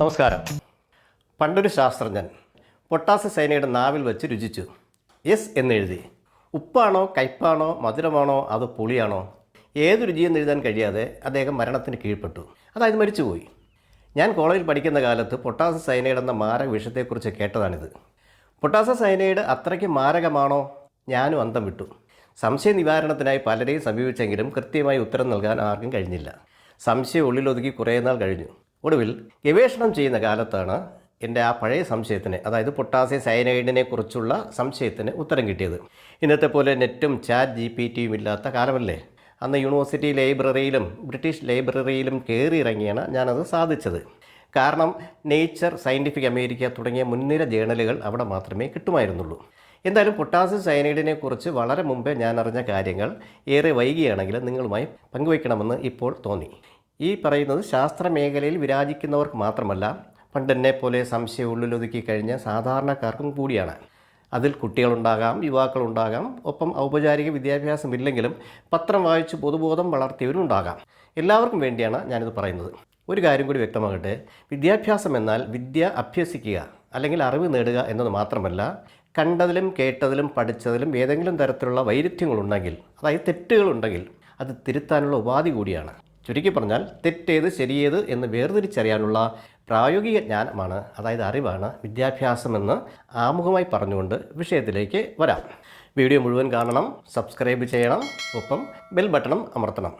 നമസ്കാരം. പണ്ടൊരു ശാസ്ത്രജ്ഞൻ പൊട്ടാസ്യ സൈനയുടെ നാവിൽ വെച്ച് രുചിച്ചു. എസ് എന്നെഴുതി. ഉപ്പാണോ കയ്പാണോ മധുരമാണോ അതോ പുളിയാണോ? ഏത് രുചിയെന്ന് എഴുതാൻ കഴിയാതെ അദ്ദേഹം മരണത്തിന് കീഴ്പ്പെട്ടു. അതായത് മരിച്ചുപോയി. ഞാൻ കോളേജിൽ പഠിക്കുന്ന കാലത്ത് പൊട്ടാസ സൈനൈഡ് എന്ന മാരക വിഷയത്തെക്കുറിച്ച് കേട്ടതാണിത്. പൊട്ടാസ സൈനൈഡ് അത്രയ്ക്ക് മാരകമാണോ? ഞാനും അന്തം വിട്ടു. സംശയ നിവാരണത്തിനായി പലരെയും സമീപിച്ചെങ്കിലും കൃത്യമായി ഉത്തരം നൽകാൻ ആർക്കും കഴിഞ്ഞില്ല. സംശയം ഉള്ളിലൊതുക്കി കുറേ നാൾ കഴിഞ്ഞു. ഒടുവിൽ ഗവേഷണം ചെയ്യുന്ന കാലത്താണ് എന്റെ ആ പഴയ സംശയത്തിന് അതായത് പൊട്ടാസ്യം സയനൈഡിനെ കുറിച്ചുള്ള സംശയത്തിന് ഉത്തരം കിട്ടിയത്. ഇന്നത്തെ പോലെ നെറ്റും ചാറ്റ് ജി പി ടിയും ഇല്ലാത്ത കാലമല്ലേ? അന്ന് യൂണിവേഴ്സിറ്റി ലൈബ്രറിയിലും ബ്രിട്ടീഷ് ലൈബ്രറിയിലും കയറി ഇറങ്ങിയാണ് ഞാനത് സാധിച്ചത്. കാരണം നേച്ചർ സയന്റിഫിക് അമേരിക്ക തുടങ്ങിയ മുൻനിര ജേണലുകൾ അവിടെ മാത്രമേ കിട്ടുമായിരുന്നുള്ളൂ. എന്തായാലും പൊട്ടാസ്യം സയനൈഡിനെ കുറിച്ച് വളരെ മുമ്പേ ഞാൻ അറിഞ്ഞ കാര്യങ്ങൾ ഏറെ വൈകിയാണെങ്കിലും നിങ്ങളുമായി പങ്കുവയ്ക്കണമെന്ന് ഇപ്പോൾ തോന്നി. ഈ പറയുന്നത് ശാസ്ത്ര മേഖലയിൽ വിരാജിക്കുന്നവർക്ക് മാത്രമല്ല പണ്ടെന്നെ പോലെ സംശയം ഉള്ളിലൊതുക്കി കഴിഞ്ഞ സാധാരണക്കാർക്കും കൂടിയാണ്. അതിൽ കുട്ടികളുണ്ടാകാം യുവാക്കളുണ്ടാകാം ഒപ്പം ഔപചാരിക വിദ്യാഭ്യാസമില്ലെങ്കിലും പത്രം വായിച്ച് പൊതുബോധം വളർത്തിയവരും ഉണ്ടാകാം എല്ലാവർക്കും വേണ്ടിയാണ് ഞാനിത് പറയുന്നത്. ഒരു കാര്യം കൂടി വ്യക്തമാകട്ടെ വിദ്യാഭ്യാസം എന്നാൽ വിദ്യ അഭ്യസിക്കുക അല്ലെങ്കിൽ അറിവ് നേടുക എന്നത് മാത്രമല്ല കണ്ടതിലും കേട്ടതിലും പഠിച്ചതിലും ഏതെങ്കിലും തരത്തിലുള്ള വൈരുദ്ധ്യങ്ങളുണ്ടെങ്കിൽ അതായത് തെറ്റുകളുണ്ടെങ്കിൽ അത് തിരുത്താനുള്ള ഉപാധി കൂടിയാണ്. ചുരുക്കി പറഞ്ഞാൽ തെറ്റേത് ശരിയേത് എന്ന് വേർതിരിച്ചറിയാനുള്ള പ്രായോഗിക ജ്ഞാനമാണ് അതായത് അറിവാണ് വിദ്യാഭ്യാസമെന്ന് ആമുഖമായി പറഞ്ഞുകൊണ്ട് വിഷയത്തിലേക്ക് വരാം. വീഡിയോ മുഴുവൻ കാണണം സബ്സ്ക്രൈബ് ചെയ്യണം ഒപ്പം ബെൽ ബട്ടണും അമർത്തണം.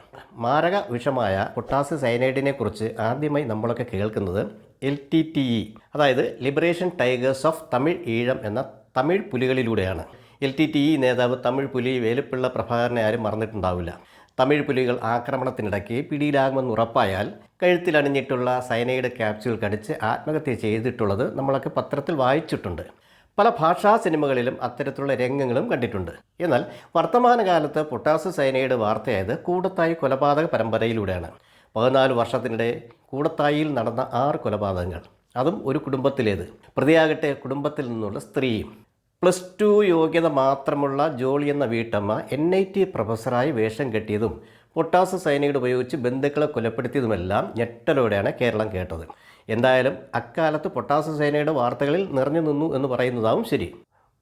മാരക വിഷമായ പൊട്ടാസ് സൈനൈഡിനെ കുറിച്ച് ആദ്യമായി നമ്മളൊക്കെ കേൾക്കുന്നത് എൽ ടി ടി ഇ അതായത് liberation tigers of Tamil Eelam എന്ന തമിഴ് പുലികളിലൂടെയാണ്. എൽ ടി ടി ഇ നേതാവ് തമിഴ് പുലി വേലുപ്പിള്ള പ്രഭാകരനെ ആരും മറന്നിട്ടുണ്ടാവില്ല. തമിഴ് പുലികൾ ആക്രമണത്തിനിടയ്ക്ക് പിടിയിലാകുമെന്ന് ഉറപ്പായാൽ കഴുത്തിലണിഞ്ഞിട്ടുള്ള സൈനയുടെ ക്യാപ്സ്യൂൾ കടിച്ച് ആത്മഹത്യ ചെയ്തിട്ടുള്ളത് നമ്മളൊക്കെ പത്രത്തിൽ വായിച്ചിട്ടുണ്ട്. പല ഭാഷാ സിനിമകളിലും അത്തരത്തിലുള്ള രംഗങ്ങളും കണ്ടിട്ടുണ്ട്. എന്നാൽ വർത്തമാനകാലത്ത് പൊട്ടാസ് സൈനയുടെ വാർത്തയായത് കൂടത്തായി കൊലപാതക പരമ്പരയിലൂടെയാണ്. പതിനാല് വർഷത്തിനിടെ കൂടത്തായിൽ നടന്ന ആറ് കൊലപാതകങ്ങൾ. അതും ഒരു കുടുംബത്തിലേത്. പ്രതിയാകട്ടെ കുടുംബത്തിൽ നിന്നുള്ള സ്ത്രീയും പ്ലസ് ടു യോഗ്യത മാത്രമുള്ള ജോളി എന്ന വീട്ടമ്മ എൻ ഐ ടി പ്രൊഫസറായി വേഷം കെട്ടിയതും പൊട്ടാസ് സൈനൈഡ് ഉപയോഗിച്ച് ബന്ധുക്കളെ കൊലപ്പെടുത്തിയതുമെല്ലാം ഞെട്ടലോടെയാണ് കേരളം കേട്ടത്. എന്തായാലും അക്കാലത്ത് പൊട്ടാസ് സൈനൈഡ് വാർത്തകളിൽ നിറഞ്ഞു നിന്നു എന്ന് പറയുന്നതാവും ശരി.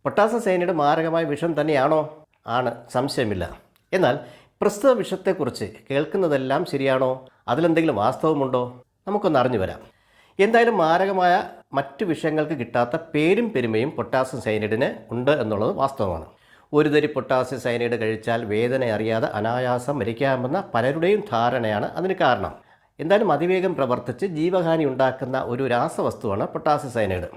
പൊട്ടാസ് സൈനൈഡ് മാരകമായ വിഷം തന്നെയാണോ? ആണ് സംശയമില്ല. എന്നാൽ പ്രസ്തുത വിഷത്തെക്കുറിച്ച് കേൾക്കുന്നതെല്ലാം ശരിയാണോ? അതിലെന്തെങ്കിലും വാസ്തവമുണ്ടോ? നമുക്കൊന്ന് അറിഞ്ഞു വരാം. എന്തായാലും മാരകമായ മറ്റു വിഷയങ്ങൾക്ക് കിട്ടാത്ത പേരും പെരുമയും പൊട്ടാസ്യം സൈനൈഡിന് ഉണ്ട് എന്നുള്ളത് വാസ്തവമാണ്. ഒരു തരി പൊട്ടാസ്യം സൈനൈഡ് കഴിച്ചാൽ വേദന അറിയാതെ അനായാസം മരിക്കാമെന്ന പലരുടെയും ധാരണയാണ് അതിന് കാരണം. എന്തായാലും അതിവേഗം പ്രവർത്തിച്ച് ജീവഹാനി ഉണ്ടാക്കുന്ന ഒരു രാസവസ്തുവാണ് potassium cyanide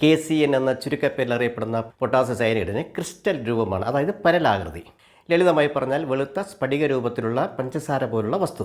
K C N എന്ന ചുരുക്കപ്പേരിൽ അറിയപ്പെടുന്ന പൊട്ടാസ്യം സൈനൈഡിന് ക്രിസ്റ്റൽ രൂപമാണ് അതായത് പരലാകൃതി. ലളിതമായി പറഞ്ഞാൽ വെളുത്ത സ്ഫടിക രൂപത്തിലുള്ള പഞ്ചസാര പോലുള്ള വസ്തു.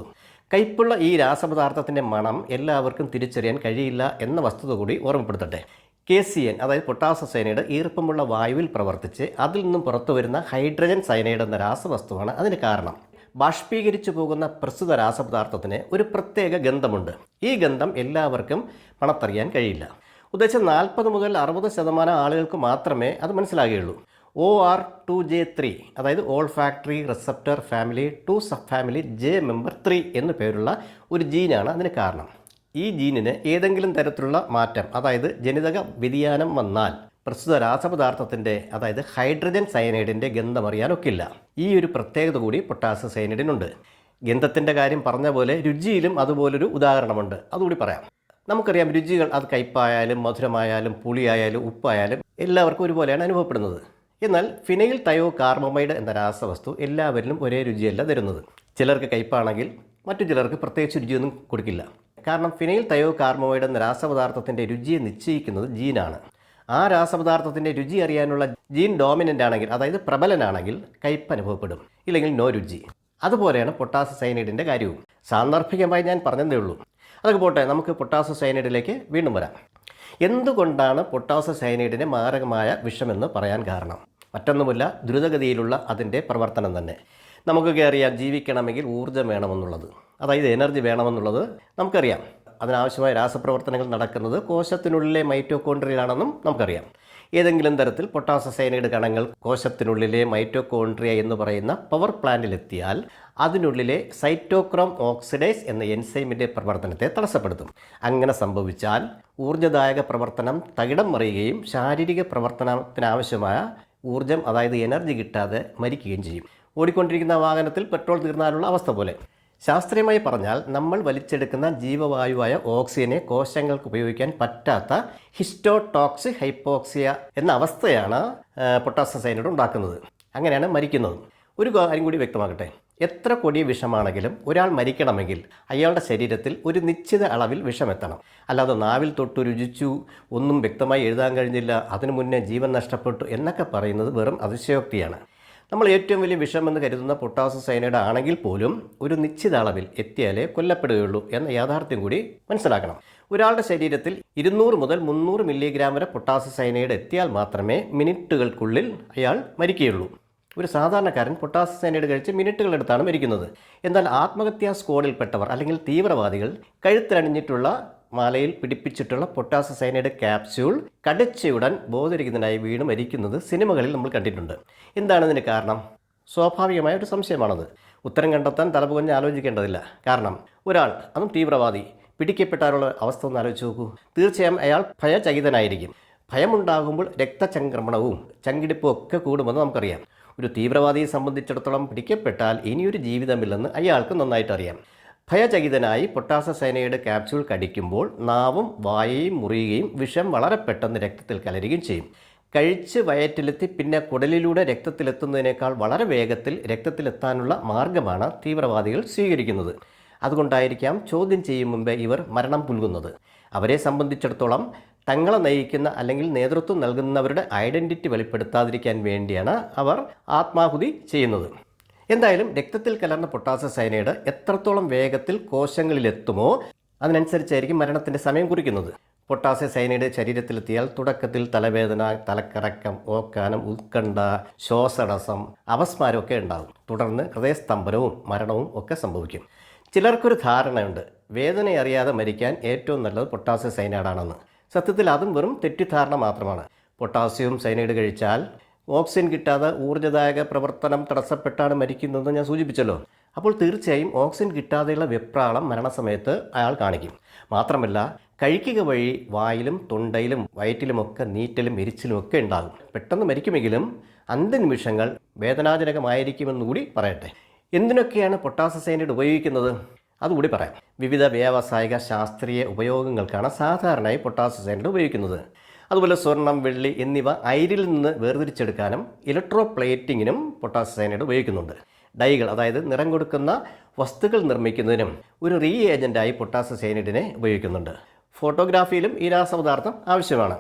കയ്പുള്ള ഈ രാസപദാർത്ഥത്തിന്റെ മണം എല്ലാവർക്കും തിരിച്ചറിയാൻ കഴിയില്ല എന്ന വസ്തുത കൂടി ഓർമ്മപ്പെടുത്തട്ടെ. കെ സി എൻ അതായത് പൊട്ടാസ സൈനൈഡ് ഈർപ്പമുള്ള വായുവിൽ പ്രവർത്തിച്ച് അതിൽ നിന്നും പുറത്തു വരുന്ന ഹൈഡ്രജൻ സൈനൈഡ് എന്ന രാസവസ്തുവാണ് അതിന് കാരണം. ബാഷ്പീകരിച്ചു പോകുന്ന പ്രസ്തുത രാസപദാർത്ഥത്തിന് ഒരു പ്രത്യേക ഗന്ധമുണ്ട്. ഈ ഗന്ധം എല്ലാവർക്കും മണത്തറിയാൻ കഴിയില്ല. ഉദ്ദേശം നാൽപ്പത് മുതൽ അറുപത് ശതമാനം ആളുകൾക്ക് മാത്രമേ അത് മനസ്സിലാകുകയുള്ളൂ. O R two J three അതായത് olfactory receptor family two subfamily J member three എന്നു പേരുള്ള ഒരു ജീനാണ് അതിന് കാരണം. ഈ ജീനിന് ഏതെങ്കിലും തരത്തിലുള്ള മാറ്റം അതായത് ജനിതക വ്യതിയാനം വന്നാൽ പ്രസ്തുത രാസപദാർത്ഥത്തിന്റെ അതായത് ഹൈഡ്രജൻ സയനൈഡിന്റെ ഗന്ധമറിയാനൊക്കില്ല ഈ ഒരു പ്രത്യേകത കൂടി പൊട്ടാസ്യം സയനൈഡിനുണ്ട് ഗന്ധത്തിന്റെ കാര്യം പറഞ്ഞ പോലെ രുചിയിലും അതുപോലൊരു ഉദാഹരണമുണ്ട്. അതുകൂടി പറയാം. നമുക്കറിയാം രുചികൾ അത് കയ്പായാലും മധുരമായാലും പുളിയായാലും ഉപ്പായാലും എല്ലാവർക്കും ഒരുപോലെയാണ് അനുഭവപ്പെടുന്നത്. എന്നാൽ ഫിനയിൽ തയോ കാർബമൈഡ് എന്ന രാസവസ്തു എല്ലാവരിലും ഒരേ രുചിയല്ല തരുന്നത്. ചിലർക്ക് കയ്പാണെങ്കിൽ മറ്റു ചിലർക്ക് പ്രത്യേകിച്ച് രുചിയൊന്നും കൊടുക്കില്ല. കാരണം ഫിനയിൽ തയോ കാർബമൈഡ് എന്ന രാസപദാർത്ഥത്തിന്റെ രുചിയെ നിശ്ചയിക്കുന്നത് ജീനാണ്. ആ രാസപദാർത്ഥത്തിന്റെ രുചി അറിയാനുള്ള ജീൻ ഡോമിനന്റ് ആണെങ്കിൽ അതായത് പ്രബലനാണെങ്കിൽ കയ്പ് അനുഭവപ്പെടും ഇല്ലെങ്കിൽ നോ രുചി. അതുപോലെയാണ് പൊട്ടാസ് സൈനൈഡിന്റെ കാര്യവും. സാന്ദർഭികമായി ഞാൻ പറഞ്ഞതേ ഉള്ളൂ. അതൊക്കെ പോട്ടെ നമുക്ക് പൊട്ടാസ് സൈനൈഡിലേക്ക് വീണ്ടും വരാം. എന്തുകൊണ്ടാണ് പൊട്ടാസ സൈനൈഡിനെ മാരകമായ വിഷമെന്ന് പറയാൻ കാരണം? മറ്റൊന്നുമില്ല ദ്രുതഗതിയിലുള്ള അതിന്റെ പ്രവർത്തനം തന്നെ. നമുക്കൊക്കെ അറിയാം ജീവിക്കണമെങ്കിൽ ഊർജം വേണമെന്നുള്ളത്. അതായത് എനർജി വേണമെന്നുള്ളത് നമുക്കറിയാം. അതിനാവശ്യമായ രാസപ്രവർത്തനങ്ങൾ നടക്കുന്നത് കോശത്തിനുള്ളിലെ മൈറ്റോകോൺട്രിയലാണെന്നും നമുക്കറിയാം. ഏതെങ്കിലും തരത്തിൽ പൊട്ടാസ സൈനൈഡ് കണങ്ങൾ കോശത്തിനുള്ളിലെ മൈറ്റോകോൺട്രിയ എന്ന് പറയുന്ന പവർ പ്ലാന്റിലെത്തിയാൽ അതിനുള്ളിലെ സൈറ്റോക്രോം ഓക്സിഡൈസ് എന്ന എൻസൈമിന്റെ പ്രവർത്തനത്തെ തടസ്സപ്പെടുത്തും. അങ്ങനെ സംഭവിച്ചാൽ ഊർജദായക പ്രവർത്തനം തകിടം മറിയുകയും ശാരീരിക പ്രവർത്തനത്തിനാവശ്യമായ ഊർജം അതായത് എനർജി കിട്ടാതെ മരിക്കുകയും ചെയ്യും. ഓടിക്കൊണ്ടിരിക്കുന്ന വാഹനത്തിൽ പെട്രോൾ തീർന്നാലുള്ള അവസ്ഥ പോലെ. ശാസ്ത്രീയമായി പറഞ്ഞാൽ നമ്മൾ വലിച്ചെടുക്കുന്ന ജീവവായുവായ ഓക്സിജനെ കോശങ്ങൾക്ക് ഉപയോഗിക്കാൻ പറ്റാത്ത ഹിസ്റ്റോടോക്സ് ഹൈപ്പോക്സിയ എന്ന അവസ്ഥയാണ് പൊട്ടാസ്യം സൈനൈഡ് ഉണ്ടാക്കുന്നത്. അങ്ങനെയാണ് മരിക്കുന്നത്. ഒരു കാര്യം കൂടി വ്യക്തമാകട്ടെ. എത്ര കൊടിയ വിഷമാണെങ്കിലും ഒരാൾ മരിക്കണമെങ്കിൽ അയാളുടെ ശരീരത്തിൽ ഒരു നിശ്ചിത അളവിൽ വിഷമെത്തണം. അല്ലാതെ നാവിൽ തൊട്ട് രുചിച്ചു ഒന്നും വ്യക്തമായി എഴുതാൻ കഴിഞ്ഞില്ല അതിനു മുന്നേ ജീവൻ നഷ്ടപ്പെട്ടു എന്നൊക്കെ പറയുന്നത് വെറും അതിശയോക്തിയാണ്. നമ്മൾ ഏറ്റവും വലിയ വിഷമെന്ന് കരുതുന്ന പൊട്ടാസ്യം സൈനൈഡ് ആണെങ്കിൽ പോലും ഒരു നിശ്ചിത അളവിൽ എത്തിയാലേ കൊല്ലപ്പെടുകയുള്ളൂ എന്ന യാഥാർത്ഥ്യം കൂടി മനസ്സിലാക്കണം. ഒരാളുടെ ശരീരത്തിൽ ഇരുന്നൂറ് മുതൽ മുന്നൂറ് മില്ലിഗ്രാം വരെ പൊട്ടാസ്യം സൈനൈഡ് എത്തിയാൽ മാത്രമേ മിനിറ്റുകൾക്കുള്ളിൽ അയാൾ മരിക്കുകയുള്ളൂ. ഒരു സാധാരണക്കാരൻ പൊട്ടാസ്യം സൈനൈഡ് കഴിച്ച് മിനിറ്റുകളെടുത്താണ് മരിക്കുന്നത്. എന്നാൽ ആത്മഹത്യാ സ്ക്വാഡിൽപ്പെട്ടവർ അല്ലെങ്കിൽ തീവ്രവാദികൾ കഴുത്തിലണിഞ്ഞിട്ടുള്ള മാലയിൽ പിടിപ്പിച്ചിട്ടുള്ള പൊട്ടാസ് സൈനൈഡ് ക്യാപ്സ്യൂൾ കടിച്ചയുടൻ ബോധരിക്കുന്നതിനായി വീണ് മരിക്കുന്നത് സിനിമകളിൽ നമ്മൾ കണ്ടിട്ടുണ്ട്. എന്താണ് ഇതിന് കാരണം? സ്വാഭാവികമായ ഒരു സംശയമാണത്. ഉത്തരം കണ്ടെത്താൻ തലപുകഞ്ഞ് ആലോചിക്കേണ്ടതില്ല. കാരണം ഒരാൾ അതും തീവ്രവാദി പിടിക്കപ്പെട്ടാലുള്ള അവസ്ഥ ഒന്ന് ആലോചിച്ച് നോക്കൂ. തീർച്ചയായും അയാൾ ഭയചകിതനായിരിക്കും. ഭയമുണ്ടാകുമ്പോൾ രക്തചംക്രമണവും ചങ്കിടിപ്പും ഒക്കെ കൂടുമെന്ന് നമുക്കറിയാം. ഒരു തീവ്രവാദിയെ സംബന്ധിച്ചിടത്തോളം പിടിക്കപ്പെട്ടാൽ ഇനിയൊരു ജീവിതമില്ലെന്ന് അയാൾക്ക് നന്നായിട്ട് അറിയാം ഭയചകിതനായി പൊട്ടാസ സേനയുടെ ക്യാപ്സ്യൂൾ കടിക്കുമ്പോൾ നാവും വായയും മുറിയുകയും വിഷം വളരെ പെട്ടെന്ന് രക്തത്തിൽ കലരുകയും ചെയ്യും. കഴിച്ച് വയറ്റിലെത്തി പിന്നെ കുടലിലൂടെ രക്തത്തിലെത്തുന്നതിനേക്കാൾ വളരെ വേഗത്തിൽ രക്തത്തിലെത്താനുള്ള മാർഗമാണ് തീവ്രവാദികൾ സ്വീകരിക്കുന്നത്. അതുകൊണ്ടായിരിക്കാം ചോദ്യം ചെയ്യും മുമ്പേ ഇവർ മരണം പുൽകുന്നത്. അവരെ സംബന്ധിച്ചിടത്തോളം തങ്ങളെ നയിക്കുന്ന അല്ലെങ്കിൽ നേതൃത്വം നൽകുന്നവരുടെ ഐഡന്റിറ്റി വെളിപ്പെടുത്താതിരിക്കാൻ വേണ്ടിയാണ് അവർ ആത്മാഹുതി ചെയ്യുന്നത്. എന്തായാലും രക്തത്തിൽ കലർന്ന പൊട്ടാസ്യ സൈനൈഡ് എത്രത്തോളം വേഗത്തിൽ കോശങ്ങളിലെത്തുമോ അതിനനുസരിച്ചായിരിക്കും മരണത്തിന്റെ സമയം കുറിക്കുന്നത്. പൊട്ടാസ്യ സൈനൈഡ് ശരീരത്തിലെത്തിയാൽ തുടക്കത്തിൽ തലവേദന തലക്കറക്കം ഓക്കാനം ഉത്കണ്ഠ ശ്വാസടസം ഒക്കെ ഉണ്ടാകും. തുടർന്ന് ഹൃദയസ്തംഭനവും മരണവും ഒക്കെ സംഭവിക്കും. ചിലർക്കൊരു ധാരണയുണ്ട്. വേദന അറിയാതെ മരിക്കാൻ ഏറ്റവും നല്ലത് പൊട്ടാസ്യം സൈനൈഡാണെന്ന് സത്യത്തിൽ അതും വെറും തെറ്റിദ്ധാരണ മാത്രമാണ്. പൊട്ടാസ്യവും സൈനൈഡ് കഴിച്ചാൽ ഓക്സിജൻ കിട്ടാതെ ഊർജദായക പ്രവർത്തനം തടസ്സപ്പെട്ടാണ് മരിക്കുന്നതെന്ന് ഞാൻ സൂചിപ്പിച്ചല്ലോ. അപ്പോൾ തീർച്ചയായും ഓക്സിജൻ കിട്ടാതെയുള്ള വെപ്രാളം മരണസമയത്ത് അയാൾ കാണിക്കും. മാത്രമല്ല കഴിക്കുക വഴി വായിലും തൊണ്ടയിലും വയറ്റിലുമൊക്കെ നീറ്റലും എരിച്ചിലും ഒക്കെ ഉണ്ടാകും. പെട്ടെന്ന് മരിക്കുമെങ്കിലും അന്ത്യനിമിഷങ്ങൾ വേദനാജനകമായിരിക്കുമെന്നുകൂടി പറയട്ടെ. എന്തിനൊക്കെയാണ് പൊട്ടാസ സേനയുടെ ഉപയോഗിക്കുന്നത്? അതുകൂടി പറയാം. വിവിധ വ്യാവസായിക ശാസ്ത്രീയ ഉപയോഗങ്ങൾക്കാണ് സാധാരണയായി പൊട്ടാസ സേനയുടെ ഉപയോഗിക്കുന്നത്. അതുപോലെ സ്വർണം വെള്ളി എന്നിവ അയിരിൽ നിന്ന് വേർതിരിച്ചെടുക്കാനും ഇലക്ട്രോ പ്ലേറ്റിങ്ങിനും പൊട്ടാസ്യ സൈനൈഡ് ഉപയോഗിക്കുന്നുണ്ട്. ഡൈകൾ അതായത് നിറം കൊടുക്കുന്ന വസ്തുക്കൾ നിർമ്മിക്കുന്നതിനും ഒരു റീ ഏജന്റായി സൈനൈഡിനെ ഉപയോഗിക്കുന്നുണ്ട്. ഫോട്ടോഗ്രാഫിയിലും ഈ രാസപദാർത്ഥം ആവശ്യമാണ്.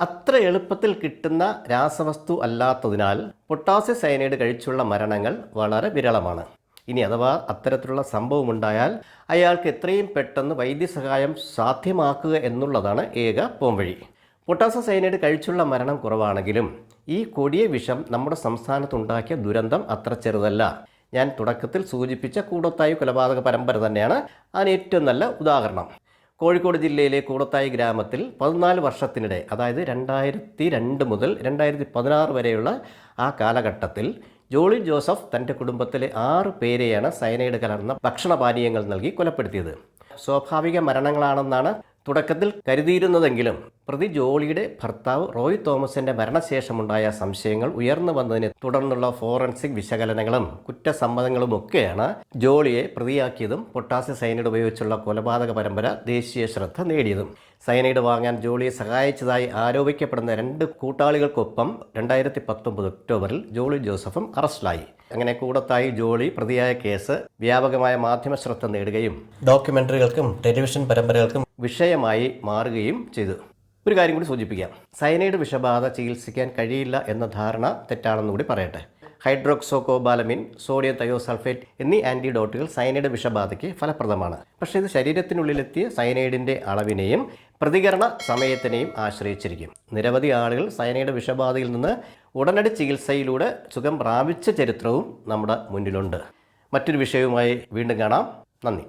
അത്ര എളുപ്പത്തിൽ കിട്ടുന്ന രാസവസ്തു അല്ലാത്തതിനാൽ പൊട്ടാസ്യ കഴിച്ചുള്ള മരണങ്ങൾ വളരെ വിരളമാണ്. ഇനി അഥവാ അത്തരത്തിലുള്ള സംഭവം ഉണ്ടായാൽ അയാൾക്ക് എത്രയും പെട്ടെന്ന് വൈദ്യസഹായം സാധ്യമാക്കുക എന്നുള്ളതാണ് ഏക പോംവഴി. പൊട്ടാസ്യ സൈനൈഡ് കഴിച്ചുള്ള മരണം കുറവാണെങ്കിലും ഈ കൊടിയ വിഷം നമ്മുടെ സംസ്ഥാനത്തുണ്ടാക്കിയ ദുരന്തം അത്ര ചെറുതല്ല. ഞാൻ തുടക്കത്തിൽ സൂചിപ്പിച്ച കൂടത്തായി കൊലപാതക പരമ്പര തന്നെയാണ് അതിന് ഏറ്റവും നല്ല ഉദാഹരണം. കോഴിക്കോട് ജില്ലയിലെ കൂടത്തായി ഗ്രാമത്തിൽ പതിനാല് വർഷത്തിനിടെ അതായത് രണ്ടായിരത്തി രണ്ട് മുതൽ രണ്ടായിരത്തി പതിനാറ് വരെയുള്ള ആ കാലഘട്ടത്തിൽ ജോളി ജോസഫ് തന്റെ കുടുംബത്തിലെ ആറ് പേരെയാണ് സയനൈഡ് കലർന്ന ഭക്ഷണപാനീയങ്ങൾ നൽകി കൊലപ്പെടുത്തിയത്. സ്വാഭാവിക മരണങ്ങളാണെന്നാണ് തുടക്കത്തിൽ കരുതിയിരുന്നതെങ്കിലും പ്രതി ജോളിയുടെ ഭർത്താവ് റോയ് തോമസിന്റെ മരണശേഷമുണ്ടായ സംശയങ്ങൾ ഉയർന്നു വന്നതിനെ തുടർന്നുള്ള ഫോറൻസിക് വിശകലനങ്ങളും കുറ്റസമ്മതങ്ങളും ഒക്കെയാണ് ജോളിയെ പ്രതിയാക്കിയതും പൊട്ടാസ്യ സൈനൈഡ് ഉപയോഗിച്ചുള്ള കൊലപാതക പരമ്പര ദേശീയ ശ്രദ്ധ നേടിയതും. സൈനൈഡ് വാങ്ങാൻ ജോളിയെ സഹായിച്ചതായി ആരോപിക്കപ്പെടുന്ന രണ്ട് കൂട്ടാളികൾക്കൊപ്പം രണ്ടായിരത്തി പത്തൊമ്പത് ഒക്ടോബറിൽ ജോളി ജോസഫും അറസ്റ്റിലായി. അങ്ങനെ കൂടത്തായി ജോളി പ്രതിയായ കേസ് വ്യാപകമായ മാധ്യമ ശ്രദ്ധ നേടുകയും ഡോക്യുമെന്ററികൾക്കും ടെലിവിഷൻ പരമ്പരകൾക്കും വിഷയമായി മാറുകയും ചെയ്തു. ഒരു കാര്യം കൂടി സൂചിപ്പിക്കാം. സയനൈഡ് വിഷബാധ ചികിത്സിക്കാൻ കഴിയില്ല എന്ന ധാരണ തെറ്റാണെന്ന് കൂടി പറയട്ടെ. ഹൈഡ്രോക്സോകോബാലമിൻ സോഡിയം തയോസൾഫേറ്റ് എന്നീ ആന്റിഡോട്ടുകൾ സയനൈഡ് വിഷബാധയ്ക്ക് ഫലപ്രദമാണ്. പക്ഷേ ഇത് ശരീരത്തിനുള്ളിലെത്തിയ സയനൈഡിന്റെ അളവിനെയും പ്രതികരണ സമയത്തിനെയും ആശ്രയിച്ചിരിക്കും. നിരവധി ആളുകൾ സയനൈഡ് വിഷബാധയിൽ നിന്ന് ഉടനടി ചികിത്സയിലൂടെ സുഖം പ്രാപിച്ച ചരിത്രവും നമ്മുടെ മുന്നിലുണ്ട്. മറ്റൊരു വിഷയവുമായി വീണ്ടും കാണാം. നന്ദി.